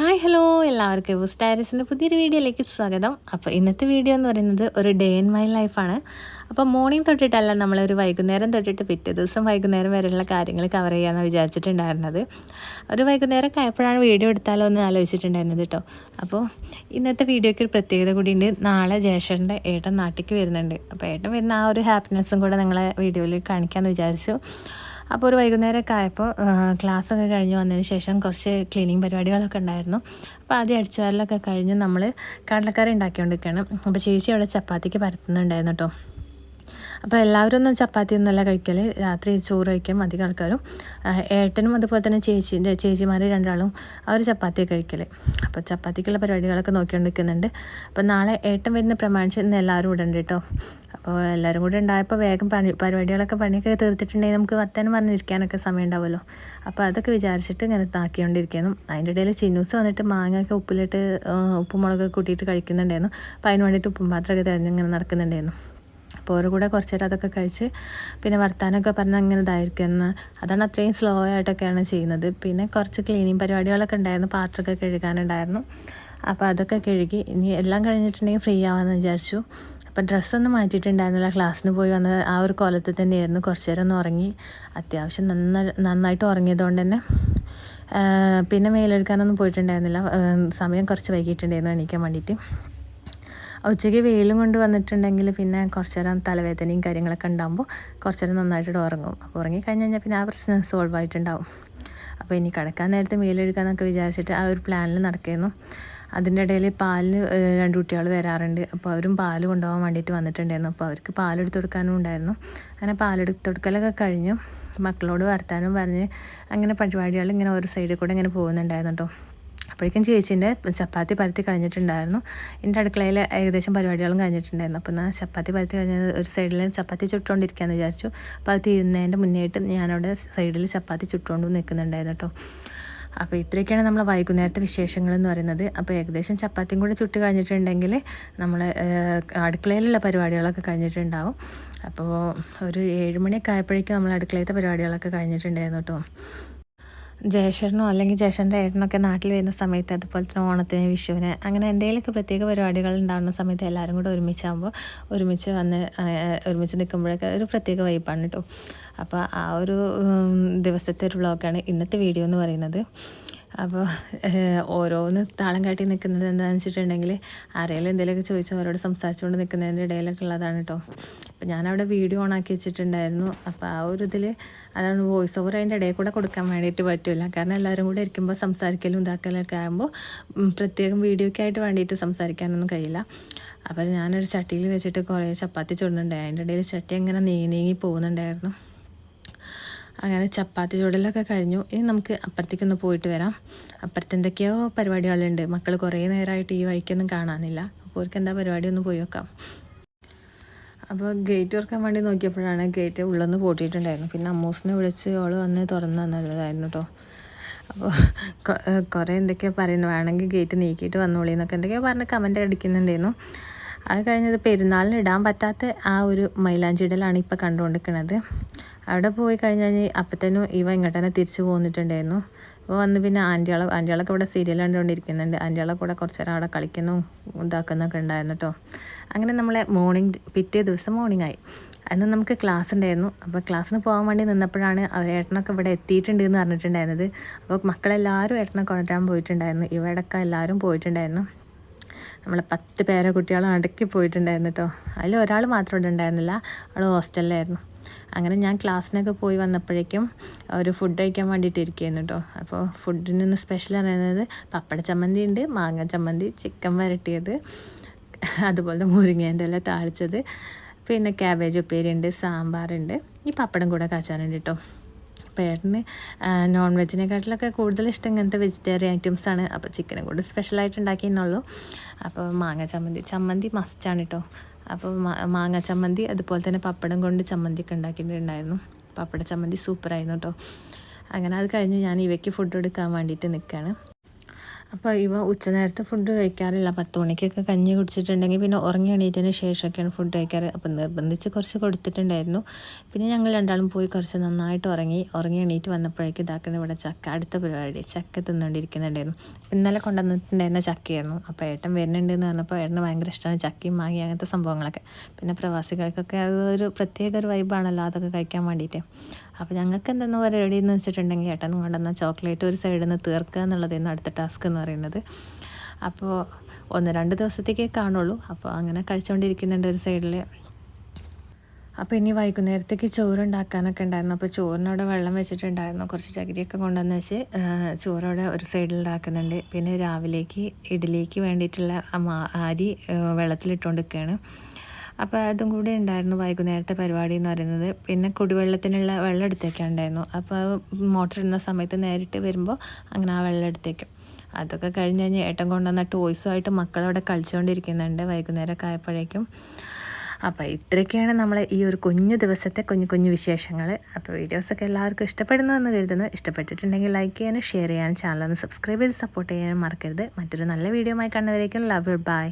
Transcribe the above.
Hi hello എല്ലാവർക്കും വുസ് ഡയറീസിന്റെ പുതിയൊരു വീഡിയോയിലേക്ക് സ്വാഗതം. അപ്പോൾ ഇന്നത്തെ വീഡിയോ എന്ന് പറയുന്നത് ഒരു ഡേ ഇൻ മൈ ലൈഫാണ് അപ്പോൾ മോർണിംഗ് തൊട്ടിട്ടല്ല നമ്മളൊരു വൈകുന്നേരം തൊട്ടിട്ട് പിറ്റേ ദിവസം വൈകുന്നേരം വരെയുള്ള കാര്യങ്ങൾ കവർ ചെയ്യാമെന്ന് വിചാരിച്ചിട്ടുണ്ടായിരുന്നത്. ഒരു വൈകുന്നേരം ആയപ്പോഴാണ് വീഡിയോ എടുത്താലോ എന്ന് ആലോചിച്ചിട്ടുണ്ടായിരുന്നത് കേട്ടോ അപ്പോൾ ഇന്നത്തെ വീഡിയോയ്ക്ക് ഒരു പ്രത്യേകത കൂടിയുണ്ട്. നാളെ ജേഷന്റെ ഏട്ടൻ നാട്ടിലേക്ക് വരുന്നുണ്ട്. അപ്പോൾ ഏട്ടൻ വരുന്ന ആ ഒരു ഹാപ്പിനെസ്സും കൂടെ നിങ്ങളെ വീഡിയോയിൽ കാണിക്കാമെന്ന് വിചാരിച്ചു. അപ്പോൾ ഒരു വൈകുന്നേരമൊക്കെ ആയപ്പോൾ ക്ലാസ്സൊക്കെ കഴിഞ്ഞ് വന്നതിന് ശേഷം കുറച്ച് ക്ലീനിങ് പരിപാടികളൊക്കെ ഉണ്ടായിരുന്നു. അപ്പോൾ ആദ്യം അടിച്ചുവാരലൊക്കെ കഴിഞ്ഞ് നമ്മൾ കടലക്കറി ഉണ്ടാക്കിക്കൊണ്ടിരിക്കുകയാണ്. അപ്പോൾ ചേച്ചി അവിടെ ചപ്പാത്തിക്ക് പരത്തുന്നുണ്ടായിരുന്നു കേട്ടോ. അപ്പോൾ എല്ലാവരും ഒന്നും ചപ്പാത്തി ഒന്നല്ല കഴിക്കൽ രാത്രി ചോറ് കഴിക്കും അധികം ആൾക്കാരും. ഏട്ടനും അതുപോലെ തന്നെ ചേച്ചീന്റെ ചേച്ചിമാർ രണ്ടാളും അവർ ചപ്പാത്തി കഴിക്കൽ അപ്പോൾ ചപ്പാത്തിക്കുള്ള പരിപാടികളൊക്കെ നോക്കിക്കൊണ്ട് നിൽക്കുന്നുണ്ട്. അപ്പോൾ നാളെ ഏട്ടൻ വരുന്ന പ്രമാണിച്ച് ഇന്ന് എല്ലാവരും ഇവിടെ ഉണ്ട് കേട്ടോ. അപ്പോൾ എല്ലാവരും കൂടെ ഉണ്ടായപ്പോൾ വേഗം പണി പരിപാടികളൊക്കെ പണിയൊക്കെ തീർത്തിട്ടുണ്ടെങ്കിൽ നമുക്ക് വർത്താനം പറഞ്ഞിരിക്കാനൊക്കെ സമയം ഉണ്ടാവുമല്ലോ. അപ്പോൾ അതൊക്കെ വിചാരിച്ചിട്ട് ഇങ്ങനെ താക്കിക്കൊണ്ടിരിക്കുന്നു അതിന്റെ ഇടയിൽ ചിന്നൂസ് വന്നിട്ട് മാങ്ങയൊക്കെ ഉപ്പിലിട്ട് ഉപ്പുമുളകൊക്കെ കൂട്ടിയിട്ട് കഴിക്കുന്നുണ്ടായിരുന്നു. അപ്പോൾ അതിന് വേണ്ടിയിട്ട് ഉപ്പും പാത്രമൊക്കെ തിരഞ്ഞിങ്ങനെ നടക്കുന്നുണ്ടായിരുന്നു. അപ്പോൾ ഓരോ കൂടെ കുറച്ച് നേരം അതൊക്കെ കഴിച്ച് പിന്നെ വർത്താനമൊക്കെ പറഞ്ഞ് അങ്ങനെ ഇതായിരിക്കുമെന്ന് അതാണ് അത്രയും സ്ലോ ആയിട്ടൊക്കെയാണ് ചെയ്യുന്നത്. പിന്നെ കുറച്ച് ക്ലീനിങ് പരിപാടികളൊക്കെ ഉണ്ടായിരുന്നു. പാത്രമൊക്കെ കഴുകാനുണ്ടായിരുന്നു. അപ്പോൾ അതൊക്കെ കഴുകി ഇനി എല്ലാം കഴിഞ്ഞിട്ടുണ്ടെങ്കിൽ ഫ്രീ ആവാമെന്ന് വിചാരിച്ചു. അപ്പം ഡ്രസ്സൊന്നും മാറ്റിയിട്ടുണ്ടായിരുന്നില്ല. ക്ലാസ്സിന് പോയി വന്ന ആ ഒരു കോലത്തിൽ തന്നെയായിരുന്നു കുറച്ച് നേരം ഒന്ന് ഉറങ്ങി. അത്യാവശ്യം നന്ന നന്നായിട്ട് ഉറങ്ങിയതുകൊണ്ട് തന്നെ പിന്നെ മെയിലെടുക്കാനൊന്നും പോയിട്ടുണ്ടായിരുന്നില്ല. സമയം കുറച്ച് വൈകിട്ടുണ്ടായിരുന്നു എണീക്കാൻ വേണ്ടിയിട്ട്. ഉച്ചയ്ക്ക് വെയിലും കൊണ്ട് വന്നിട്ടുണ്ടെങ്കിൽ പിന്നെ കുറച്ച് നേരം തലവേദനയും കാര്യങ്ങളൊക്കെ ഉണ്ടാകുമ്പോൾ കുറച്ച് നേരം നന്നായിട്ട് ഉറങ്ങും. അപ്പോൾ ഉറങ്ങി കഴിഞ്ഞ് കഴിഞ്ഞാൽ പിന്നെ ആ പ്രശ്നം സോൾവ് ആയിട്ടുണ്ടാവും. അപ്പോൾ ഇനി കിടക്കാൻ നേരത്തെ മേലെടുക്കാമെന്നൊക്കെ വിചാരിച്ചിട്ട് ആ ഒരു പ്ലാനിൽ നടക്കുന്നു. അതിന്റെ ഇടയിൽ പാലിന് രണ്ട് കുട്ടികൾ വരാറുണ്ട്. അപ്പോൾ അവരും പാൽ കൊണ്ടുപോകാൻ വേണ്ടിയിട്ട് വന്നിട്ടുണ്ടായിരുന്നു. അപ്പോൾ അവർക്ക് പാലെടുത്ത് കൊടുക്കാനും ഉണ്ടായിരുന്നു. അങ്ങനെ പാലെടുത്ത് കൊടുക്കലൊക്കെ കഴിഞ്ഞു. മക്കളോട് വർത്താനം പറഞ്ഞ് അങ്ങനെ പരിപാടികൾ ഇങ്ങനെ ഒരു സൈഡിൽ കൂടെ ഇങ്ങനെ പോകുന്നുണ്ടായിരുന്നു കേട്ടോ അപ്പോഴേക്കും ചേച്ചീന്റെ ചപ്പാത്തി പരത്തി കഴിഞ്ഞിട്ടുണ്ടായിരുന്നു. എന്റെ അടുക്കളയിൽ ഏകദേശം പരിപാടികളും കഴിഞ്ഞിട്ടുണ്ടായിരുന്നു. അപ്പോൾ എന്നാൽ ചപ്പാത്തി പരത്തി കഴിഞ്ഞത് ഒരു സൈഡിൽ ചപ്പാത്തി ചുട്ടുകൊണ്ടിരിക്കാമെന്ന് വിചാരിച്ചു. അപ്പോൾ അത് തീരുന്നതിന്റെ മുന്നേയിട്ട് ഞാനവിടെ സൈഡിൽ ചപ്പാത്തി ചുട്ടുകൊണ്ട് നിൽക്കുന്നുണ്ടായിരുന്നു കേട്ടോ. അപ്പോൾ ഇത്രയൊക്കെയാണ് നമ്മൾ വൈകുന്നേരത്തെ വിശേഷങ്ങൾ എന്ന് പറയുന്നത്. അപ്പോൾ ഏകദേശം ചപ്പാത്തിയും കൂടെ ചുട്ട് കഴിഞ്ഞിട്ടുണ്ടെങ്കിൽ നമ്മൾ അടുക്കളയിലുള്ള പരിപാടികളൊക്കെ കഴിഞ്ഞിട്ടുണ്ടാവും. അപ്പോൾ ഒരു ഏഴുമണിയൊക്കെ ആയപ്പോഴേക്കും നമ്മൾ അടുക്കളയിലത്തെ പരിപാടികളൊക്കെ കഴിഞ്ഞിട്ടുണ്ടായിരുന്നു കേട്ടോ. ജയശേഷനോ അല്ലെങ്കിൽ ജയശന്റെ ഏട്ടനൊക്കെ നാട്ടിൽ വരുന്ന സമയത്ത് അതുപോലെ തന്നെ ഓണത്തിന് വിഷുവിന് അങ്ങനെ എന്തെങ്കിലുമൊക്കെ പ്രത്യേക പരിപാടികൾ ഉണ്ടാകുന്ന സമയത്ത് എല്ലാവരും കൂടെ ഒരുമിച്ചാകുമ്പോൾ ഒരുമിച്ച് വന്ന് ഒരുമിച്ച് നിൽക്കുമ്പോഴൊക്കെ ഒരു പ്രത്യേക വൈബാണ് കേട്ടോ അപ്പോൾ ആ ഒരു ദിവസത്തെ ഒരു വ്ളോഗാണ് ഇന്നത്തെ വീഡിയോ എന്ന് പറയുന്നത്. അപ്പോൾ ഓരോന്ന് താളം കാട്ടി നിൽക്കുന്നത് എന്താണെന്ന് വെച്ചിട്ടുണ്ടെങ്കിൽ ആരെങ്കിലും എന്തെങ്കിലുമൊക്കെ ചോദിച്ചാൽ അവരോട് സംസാരിച്ചുകൊണ്ട് നിൽക്കുന്നതിന്റെ ഇടയിലൊക്കെ ഉള്ളതാണ് കേട്ടോ അപ്പോൾ ഞാനവിടെ വീഡിയോ ഓൺ ആക്കി വെച്ചിട്ടുണ്ടായിരുന്നു. അപ്പോൾ ആ ഒരു ഇതിൽ അതാണ് വോയിസ് ഓവർ അതിന്റെ ഇടയിൽ കൂടെ കൊടുക്കാൻ വേണ്ടിയിട്ട് പറ്റില്ല കാരണം എല്ലാവരും കൂടെ ഇരിക്കുമ്പോൾ സംസാരിക്കലും ഇതാക്കലൊക്കെ ആകുമ്പോൾ പ്രത്യേകം വീഡിയോയ്ക്ക് ആയിട്ട് വേണ്ടിയിട്ട് സംസാരിക്കാനൊന്നും കഴിയില്ല. അപ്പോൾ ഞാനൊരു ചട്ടിയിൽ വെച്ചിട്ട് കുറേ ചപ്പാത്തി ചുടുന്നുണ്ടായി അതിന്റെ ഇടയിൽ ചട്ടി അങ്ങനെ നീങ്ങി നീങ്ങി പോകുന്നുണ്ടായിരുന്നു. അങ്ങനെ ചപ്പാത്തി ചൂടലൊക്കെ കഴിഞ്ഞു. ഇനി നമുക്ക് അപ്പുറത്തേക്കൊന്ന് പോയിട്ട് വരാം. അപ്പുറത്ത് എന്തൊക്കെയോ പരിപാടികളുണ്ട്. മക്കൾ കുറേ നേരമായിട്ട് ഈ വഴിക്കൊന്നും കാണാനില്ല. അപ്പോൾ അവർക്ക് എന്താ പരിപാടി ഒന്ന് പോയി വെക്കാം അപ്പോൾ ഗേറ്റ് തുറക്കാൻ വേണ്ടി നോക്കിയപ്പോഴാണ് ഗേറ്റ് ഉള്ളൊന്ന് പൂട്ടിയിട്ടുണ്ടായിരുന്നു. പിന്നെ അമ്മൂസിനെ വിളിച്ച് അവൾ വന്ന് തുറന്ന് തന്നതായിരുന്നു കേട്ടോ അപ്പോൾ കുറേ എന്തൊക്കെയോ പറയുന്നു. വേണമെങ്കിൽ ഗേറ്റ് നീക്കിയിട്ട് വന്നോളി എന്നൊക്കെ എന്തൊക്കെയോ പറഞ്ഞ് കമന്റ് അടിക്കുന്നുണ്ടായിരുന്നു. അത് കഴിഞ്ഞത് പെരുന്നാളിന് ഇടാൻ പറ്റാത്ത ആ ഒരു മൈലാഞ്ചിടലാണ് ഇപ്പോൾ കണ്ടുകൊണ്ടിരിക്കുന്നത് അവിടെ പോയി കഴിഞ്ഞാൽ അപ്പത്തേനും ഇവ ഇങ്ങോട്ട് തന്നെ തിരിച്ചു പോന്നിട്ടുണ്ടായിരുന്നു. അപ്പോൾ വന്ന് പിന്നെ ആന്റിയാളെ ആന്റിയാളൊക്കെ ഇവിടെ സീരിയൽ കണ്ടുകൊണ്ടിരിക്കുന്നുണ്ട്. ആന്റിയാളെ കൂടെ കുറച്ച് നേരം അവിടെ കളിക്കുന്നു ഇതാക്കുന്നൊക്കെ ഉണ്ടായിരുന്നു കേട്ടോ അങ്ങനെ നമ്മളെ മോർണിംഗ് പിറ്റേ ദിവസം മോർണിംഗ് ആയി. അന്ന് നമുക്ക് ക്ലാസ് ഉണ്ടായിരുന്നു. അപ്പോൾ ക്ലാസ്സിന് പോകാൻ വേണ്ടി നിന്നപ്പോഴാണ് അവർ ഏട്ടനൊക്കെ ഇവിടെ എത്തിയിട്ടുണ്ട് എന്ന് പറഞ്ഞിട്ടുണ്ടായിരുന്നത് അപ്പോൾ മക്കളെല്ലാവരും ഏട്ടനെ കൊണ്ടുവരാൻ പോയിട്ടുണ്ടായിരുന്നു. ഇവിടെയൊക്കെ എല്ലാവരും പോയിട്ടുണ്ടായിരുന്നു. നമ്മളെ പത്ത് പേരെ കുട്ടികൾ അടക്കി പോയിട്ടുണ്ടായിരുന്നു കേട്ടോ അതിൽ ഒരാൾ മാത്രം ഉണ്ടായിരുന്നില്ല. അവൾ ഹോസ്റ്റലിലായിരുന്നു അങ്ങനെ ഞാൻ ക്ലാസ്സിനൊക്കെ പോയി വന്നപ്പോഴേക്കും ഒരു ഫുഡ് കഴിക്കാൻ വേണ്ടിയിട്ട് ഇരിക്കുകയായിരുന്നു കേട്ടോ അപ്പോൾ ഫുഡിന് നിന്ന് സ്പെഷ്യൽ പറയുന്നത് പപ്പട ചമ്മന്തി ഉണ്ട് മാങ്ങ ചമ്മന്തി ചിക്കൻ വരട്ടിയത് അതുപോലെ മുരിങ്ങേന്റെ എല്ലാം താളിച്ചത് പിന്നെ ക്യാബേജ് ഉപ്പേരി ഉണ്ട് സാമ്പാറുണ്ട് ഈ പപ്പടം കൂടെ കാച്ചാനുണ്ട് കേട്ടോ പേട്ടന് നോൺ വെജിനെക്കാട്ടിലൊക്കെ കൂടുതൽ ഇഷ്ടം ഇങ്ങനത്തെ വെജിറ്റേറിയൻ ഐറ്റംസ് ആണ്. അപ്പോൾ ചിക്കനും കൂടെ സ്പെഷ്യലായിട്ട് ഉണ്ടാക്കിയെന്നുള്ളൂ അപ്പോൾ മാങ്ങ ചമ്മന്തി ചമ്മന്തി മസ്റ്റാണ് കേട്ടോ അപ്പോൾ മാങ്ങ ചമ്മന്തി അതുപോലെ തന്നെ പപ്പടം കൊണ്ട് ചമ്മന്തി ഒക്കെ ഉണ്ടാക്കിയിട്ടുണ്ടായിരുന്നു. പപ്പട ചമ്മന്തി സൂപ്പറായിരുന്നു കേട്ടോ അങ്ങനെ അത് കഴിഞ്ഞ് ഞാൻ ഇവയ്ക്ക് ഫുഡ് എടുക്കാൻ വേണ്ടിയിട്ട് നിൽക്കുകയാണ് അപ്പോൾ ഇവ ഉച്ചനേരത്തെ ഫുഡ് കഴിക്കാറില്ല. പത്ത് മണിക്കൊക്കെ കഞ്ഞി കുടിച്ചിട്ടുണ്ടെങ്കിൽ പിന്നെ ഉറങ്ങി എണീറ്റതിന് ശേഷമൊക്കെയാണ് ഫുഡ് കഴിക്കാറ്. അപ്പോൾ നിർബന്ധിച്ച് കുറച്ച് കൊടുത്തിട്ടുണ്ടായിരുന്നു. പിന്നെ ഞങ്ങൾ രണ്ടാളും പോയി കുറച്ച് നന്നായിട്ട് ഉറങ്ങി. ഉറങ്ങി എണീറ്റ് വന്നപ്പോഴേക്കും ഇതാക്കണ ഇവിടെ ചക്ക അടുത്ത പരിപാടി. ചക്ക തിന്നുകൊണ്ടിരിക്കുന്നുണ്ടായിരുന്നു ഇന്നലെ കൊണ്ടുവന്നിട്ടുണ്ടായിരുന്ന ചക്കയായിരുന്നു. അപ്പോൾ ഏട്ടൻ വരുന്നുണ്ട് എന്ന് പറഞ്ഞപ്പോൾ ഏട്ടന് ഭയങ്കര ഇഷ്ടമാണ് ചക്കയും മാങ്ങി അങ്ങനത്തെ സംഭവങ്ങളൊക്കെ. പിന്നെ പ്രവാസികൾക്കൊക്കെ അതൊരു പ്രത്യേക ഒരു വൈബാണല്ലോ അതൊക്കെ കഴിക്കാൻ വേണ്ടിയിട്ട് അപ്പോൾ ഞങ്ങൾക്ക് എന്തെന്ന് പരിപാടി എന്ന് വെച്ചിട്ടുണ്ടെങ്കിൽ ഏട്ടൻ കൊണ്ടുവന്ന ചോക്ലേറ്റ് ഒരു സൈഡിൽ നിന്ന് തീർക്കുക എന്നുള്ളതായിരുന്നു അടുത്ത ടാസ്ക് എന്ന് പറയുന്നത്. അപ്പോൾ ഒന്ന് രണ്ട് ദിവസത്തേക്കേ കാണുള്ളൂ. അപ്പോൾ അങ്ങനെ കഴിച്ചുകൊണ്ടിരിക്കുന്നുണ്ട് ഒരു സൈഡിൽ അപ്പോൾ ഇനി വൈകുന്നേരത്തേക്ക് ചോറുണ്ടാക്കാനൊക്കെ ഉണ്ടായിരുന്നു. അപ്പോൾ ചോറിനവിടെ വെള്ളം വെച്ചിട്ടുണ്ടായിരുന്നു. കുറച്ച് ചകിരിയൊക്കെ കൊണ്ടുവന്ന് വെച്ച് ചോറവിടെ ഒരു സൈഡിൽ ഉണ്ടാക്കുന്നുണ്ട്. പിന്നെ രാവിലേക്ക് ഇഡ്ഡലിക്ക് വേണ്ടിയിട്ടുള്ള അരി വെള്ളത്തിലിട്ടുകൊണ്ടിരിക്കുകയാണ്. അപ്പോൾ അതും കൂടി ഉണ്ടായിരുന്നു വൈകുന്നേരത്തെ പരിപാടി എന്ന് പറയുന്നത്. പിന്നെ കുടിവെള്ളത്തിനുള്ള വെള്ളം എടുത്തേക്കാൻ ഉണ്ടായിരുന്നു. അപ്പോൾ മോട്ടർ ഇടുന്ന സമയത്ത് നേരിട്ട് വരുമ്പോൾ അങ്ങനെ ആ വെള്ളം എടുത്തേക്കും. അതൊക്കെ കഴിഞ്ഞ് കഴിഞ്ഞ് ഏട്ടൻ കൊണ്ടുവന്ന ടോയ്സുമായിട്ട് മക്കളവിടെ കളിച്ചുകൊണ്ടിരിക്കുന്നുണ്ട് വൈകുന്നേരമൊക്കെ ആയപ്പോഴേക്കും. അപ്പോൾ ഇത്രയൊക്കെയാണ് നമ്മളെ ഈ ഒരു കുഞ്ഞു ദിവസത്തെ കുഞ്ഞു കുഞ്ഞു വിശേഷങ്ങൾ അപ്പോൾ വീഡിയോസൊക്കെ എല്ലാവർക്കും ഇഷ്ടപ്പെടുന്നു എന്ന് കരുതുന്നു. ഇഷ്ടപ്പെട്ടിട്ടുണ്ടെങ്കിൽ ലൈക്ക് ചെയ്യാനും ഷെയർ ചെയ്യാനും ചാനൽ ഒന്ന് സബ്സ്ക്രൈബ് ചെയ്ത് സപ്പോർട്ട് ചെയ്യാനും മറക്കരുത്. മറ്റൊരു നല്ല വീഡിയോ ആയി കാണുന്നവരേക്കും ലവ് ബൈ